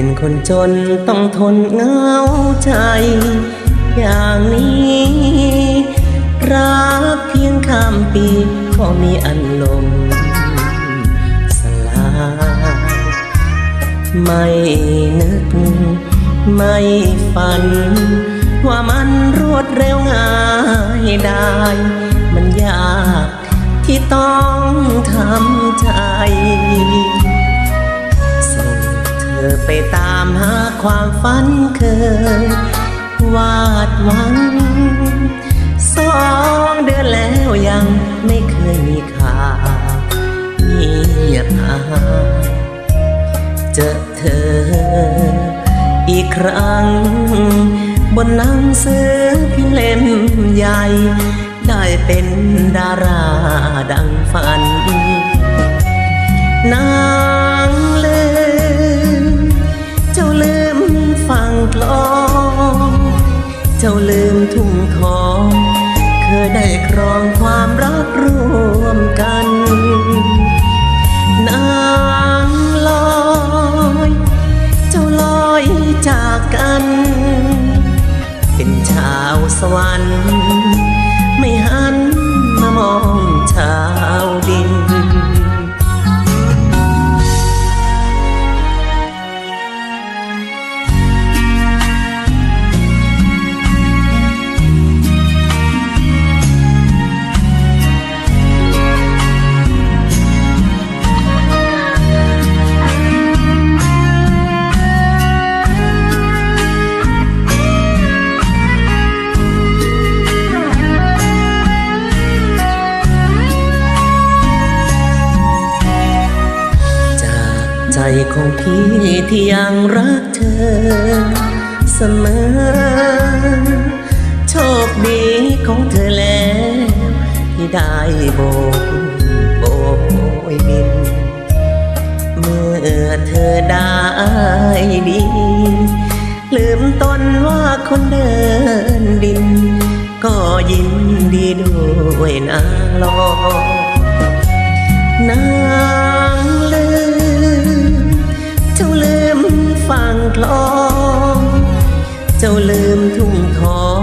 เป็นคนจนต้องทนเหงาใจ อย่างนี้ รักเพียงข้ามปีก็มีอันลมสลายไม่นึก ไม่ฝัน ว่ามันรวดเร็วง่ายได้ มันยากที่ต้องทำใจ อไปตามหาความฝันเคยวาดหวังสองเดือนแล้วยังไม่เคยมีข่าวเงียบหายเจอเธออีกครั้ง บนหนังสือพิมพ์เล่มใหญ่ ได้เป็นดาราดังฝันนา สวรรค์ไม่หา ใจของพี่ที่ยังรักเธอ เสมอ โชคดีของเธอแล้ว ที่ได้โบกโบยบิน เมื่อเธอได้ดี ลืมตนว่าคนเดินดิน ก็ยินดีด้วยนางลอยนาง ลอง เจ้าลืมทุ่งทอง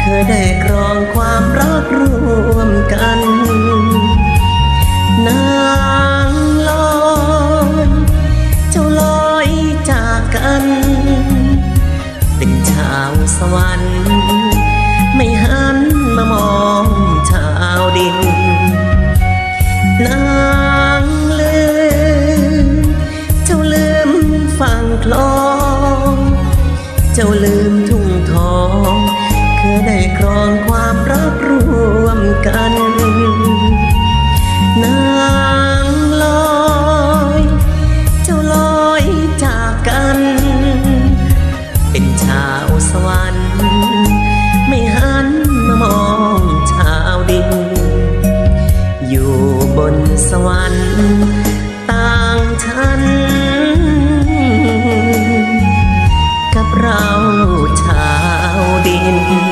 เคยได้ครองความรักร่วมกัน นางลอยเจ้าลอยจากกัน เป็นชาวสวรรค์ไม่หัน เจ้าลืมทุ่งทอง เคยได้ครองความรักร่วมกัน นางลอยเจ้าลอยจากกัน เป็นชาวสวรรค์ไม่หันมามองชาวดิน อยู่บนสวรรค์ กั